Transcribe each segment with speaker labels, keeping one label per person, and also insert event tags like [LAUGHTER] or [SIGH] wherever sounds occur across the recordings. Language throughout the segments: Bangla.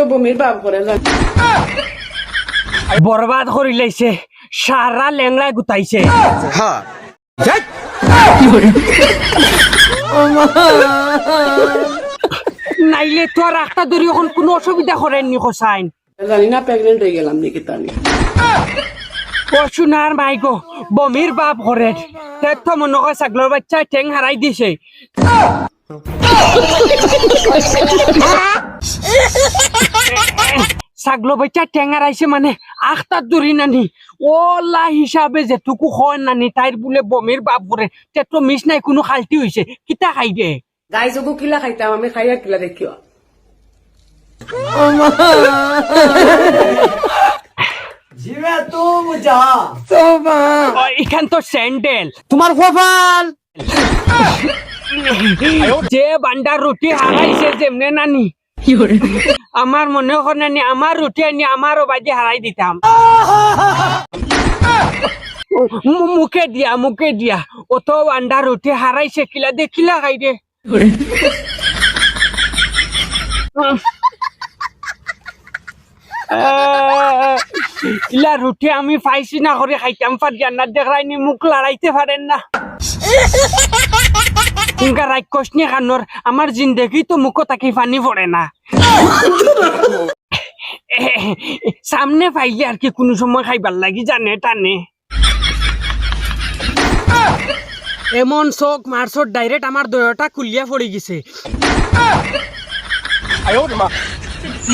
Speaker 1: তো বমির ভাব করে
Speaker 2: বরবাদ করে লাইছে সারা লেংড়ায় গুতাইছে। নাইলে তো আর একটা ধরে এখন কোনো অসুবিধা করেননি হোসাইন।
Speaker 1: জানি না প্রেগনেন্ট হয়ে গেলাম নাকি তানি।
Speaker 2: পশুনার মাইগো বমির বাপ করে। তে তো মনে হয় ছাগলের বাচ্চা ঠেং হারাই দিছে। ছাগল বাচ্চা ঠেং হারাইছে মানে আখতার দূরি নানি। ওলা হিসাবে যেটুকু হয় নানি তাইর বোলে বমির বাপ করে তে তো মিস নাই কোনো খালতি হয়েছে কিতা খাই দে?
Speaker 1: গাই যোগু কিলা খাইতাম আমি খাইয়া কিলা দেখিও
Speaker 2: এখান তো স্যান্ডেল
Speaker 3: তোমার কপাল
Speaker 2: যে বান্ডার রুটি হারাইছে যেমনে নানি। [LAUGHS] আমার মনে হয় আমার রুটি আনি আমারও বাজে হারাই দিতাম। মুখে দিয়া মুখে দিয়া। অত বান্ডা রুটি হারাইছে কিলা দেখিলা খাই দে। রুটি আমি পাইছি না করে খাইতাম পার জান্নাত দেখাইনি মুখ লড়াইতে পারেন না। ইনকা রাক্ষস নিয়ে খানোর, আমার জিন্দগি তো মুখো তাকে পানি পড়ে না। সামনে পাইলে আর কি কোনো সময় খাইবার লাগি জানে টানে। এমন চোখ মারছত ডাইরেক্ট আমার দয়টা কুলিয়া পড়ে গেছে।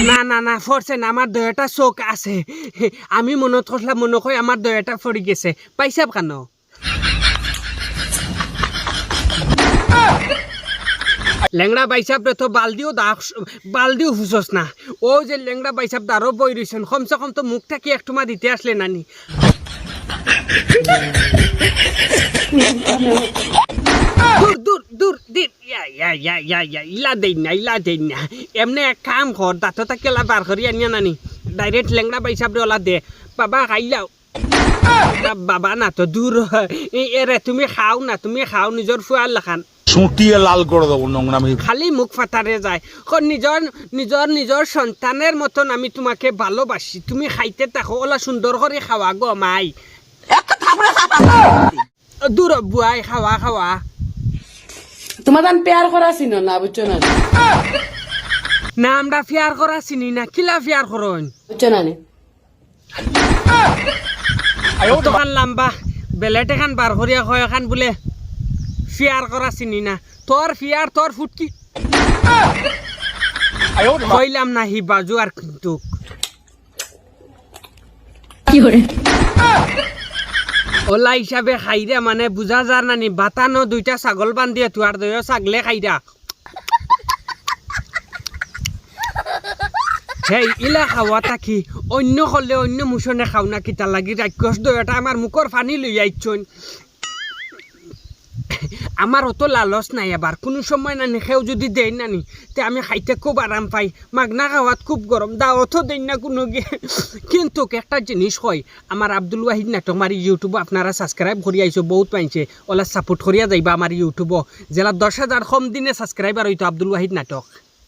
Speaker 2: না না না ফরছে না আমার দয়টা চোখ আছে। আমি মনত করলাম মনে হয় আমার দয়টা পড়ে গেছে পাইছাব কেন লেংড়া বাইসাপ তো বালদিও দা বালদিও হুসস না। ও যে লেংড়া বাইসাপ দারও বই রইছেন কমসে কম তো মুখটা কি একটুমা দিতে আসলে নানি। দূর দূর দূর দিন ইলা দেন না, ইলা দেন না। এমনি এক কাম কর দাঁতটা কেলা বার করি আনিয়া নানি। ডাইরেক্ট লেংড়া বাইসাপ রে ওলা দে বাবা খাইলাও বাবা না তো দূর এরে তুমি খাও না, তুমি খাও, নিজৰ ফুয়ার লাখান
Speaker 4: চুটিয়ে লাল করে দেবো নোংরামি
Speaker 2: খালি মুখ ফাটারে যায়। ক নিজৰ নিজৰ নিজৰ সন্তানের মতন আমি তোমাকে ভালোবাসি। তুমি খাইতে থাকো ওলা সুন্দর করে খাওয়া গো মাই। দূর বুয়াই খাওয়া খাওয়া
Speaker 1: তোমার পেয়ার করা ছিল না বুঝছ না
Speaker 2: না? আমরা ফিয়ার করা চিনি না। কিলা ফিয়ার করন
Speaker 1: বুঝছ না?
Speaker 2: দোকান লাম্বা। বেলেট এখান বার করিয়া কয় এখান বোলে। ফিয়ার করা চিনি না। তোর ফিয়ার তোর ফুটকি। কইলাম না হি বাজু আর কিন্তু ওলা হিসাবে খাইরা মানে বুঝা যার নানি বাতানো দুইটা ছাগল বান্ধিয়ে তুয়ার দয় ছাগলে খাইরা সেই ইলা খাওয়া থাকি অন্য হলে অন্য মুছনে খাও না কিতা লাগি রাক্ষস দয়টা আমার মুখর ফানি লই আইছন আমার অত লালচ নাই এবার কোনো সময় নানি খেও যদি দেয় নানি, তে আমি খাইতে খুব আরাম পাই। মাগনা খাওয়াত খুব গরম দা অত দেই না কোনো কিন্তু একটা জিনিস হয় আমার আব্দুল ওয়াহিদ নাটক আমার ইউটিউব আপনারা সাবস্ক্রাইব করি আইসো বহুত পাইছে। ওলা সাপোর্ট করিয়া যাইবা আমার ইউটিউব জেলা দশ হাজার কম দিনে সাবস্ক্রাইবার হইতো আব্দুল ওয়াহিদ নাটক।